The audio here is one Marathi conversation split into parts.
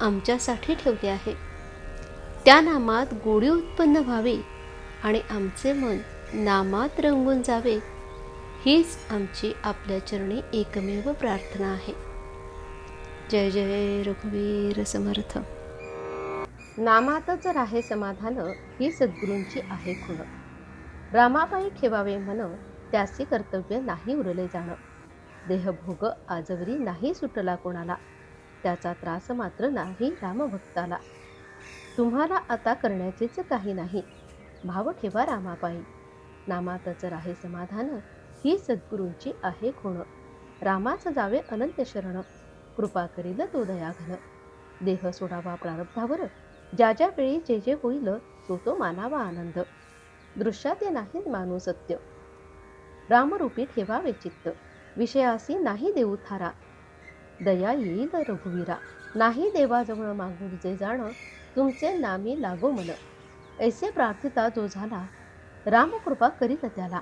आमच्यासाठी ठेवले आहे. त्या नामात गोडी उत्पन्न व्हावी आणि आमचे मन नामात रंगून जावे हीच आमची आपल्या चरणी एकमेव प्रार्थना आहे. जय जय रघुवीर समर्थ. नामातच राहे समाधान ही सद्गुरूंची आहे खुण. रामाबाई ठेवावे मन त्याचे कर्तव्य नाही उरले जाणं. देहभोग आजवरी नाही सुटला कोणाला. त्याचा त्रास मात्र नाही रामभक्ताला. तुम्हाला आता करण्याचेच काही नाही. भाव ठेवा रामापायी नामातच राहे समाधान ही सद्गुरूंची आहे खुण. रामाच जावे अनंत शरण. कृपा करील तो दयाघन. देह सोडावा प्रारब्धावर. ज्या ज्या वेळी जे जे होईल तो तो मानावा आनंद. दृश्यात ते नाही मानू सत्य. रामरूपी ठेवावे चित्त. विषयासी नाही देऊ थारा. दया येईल रघुवीरा. नाही देवाजवळ मागून जे जाणं तुमचे नामी लागो मन ऐसे प्रार्थिता जो झाला रामकृपा करीत त्याला.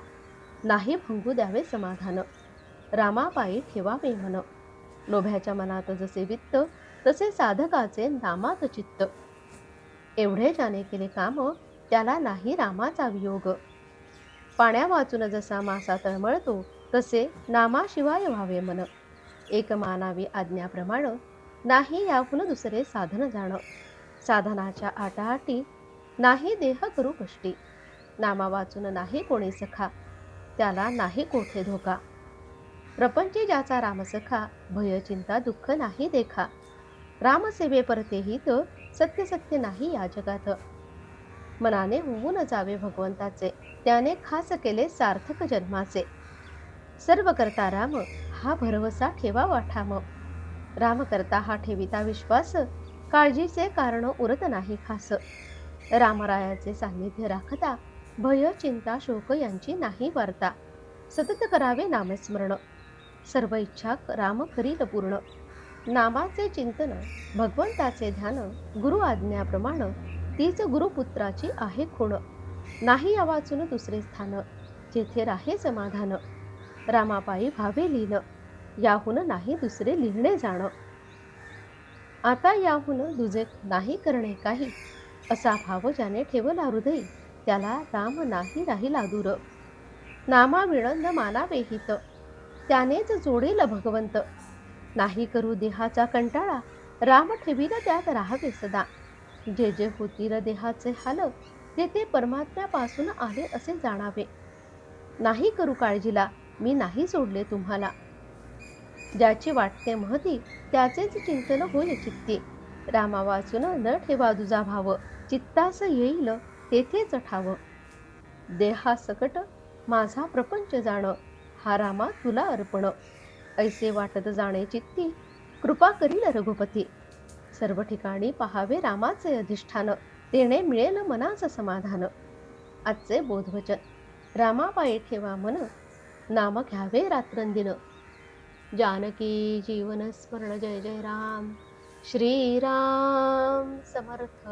नाही भंगू द्यावे समाधान. रामापायी ठेवावे मन लोभ्याच्या मनात जसे वित्त तसे साधकाचे नामात चित्त. एवढे ज्याने केले काम त्याला नाही रामाचा वियोग. पाण्या वाचून जसा मासा तळमळतो तसे नामाशिवाय व्हावे मन एक मानावी आज्ञाप्रमाणे नाही याहून दुसरे साधन जाणं. साधनाच्या आटाआटी नाही देह करू कष्टी. नामा वाचून नाही कोणी सखा त्याला नाही कोठे धोका. प्रपंची ज्याचा रामसखा भय चिंता दुःख नाही देखा. रामसेवे परते हित सत्य सत्य नाही या जगात. मनाने होऊन जावे भगवंताचे त्याने खास केले सार्थक जन्माचे. सर्व करता राम हा भरवसा ठेवा ठाम. राम करता हा ठेविता विश्वास. काळजीचे कारण उरत नाही खास. रामरायाचे सान्निध्य राखता भय चिंता शोक यांची नाही वार्ता. सतत करावे नामस्मरण. सर्व इच्छा राम करील पूर्ण. नामाचे चिंतन भगवंताचे ध्यान गुरु आज्ञाप्रमाणे तीच गुरुपुत्राची आहे खूण. नाही या वाचून दुसरे स्थान जेथे राहे समाधान. रामाबाई भावे लिहिलं. याहून नाही दुसरे लिहिणे जाणं. आता याहून दुजे नाही करणे काही. असा भाव ज्याने ठेवला हृदय त्याला राम नाही राहिला दूर. नामा विळंद मानावे हित त्यानेच जोडेल भगवंत. नाही करू देहाचा कंटाळा राम ठेवील त्यात राहावे सदा. जे जे होतील देहाचे हाल ते ते परमात्म्यापासून आले असे जाणावे. नाही करू काळजीला मी नाही सोडले तुम्हाला. ज्याची वाटते महती त्याचेच चिंतन होईल चित्ती. रामा वाचून न ठेवा दुजा भाव चित्तास येईल तेथेच ठाव. देहा सकट माझा प्रपंच जाण हा रामा तुला अर्पण. ऐसे वाटत जाणे चित्ती कृपा करील रघुपती. सर्व ठिकाणी पहावे रामाचे अधिष्ठान तेणे मिळेल मनाचं समाधान. आजचे बोधवचन. रामापायी ठेवा मन नाम घ्यावे रात्रंदिन. जानकी जीवन स्मरण जय जय राम. श्रीराम समर्थ.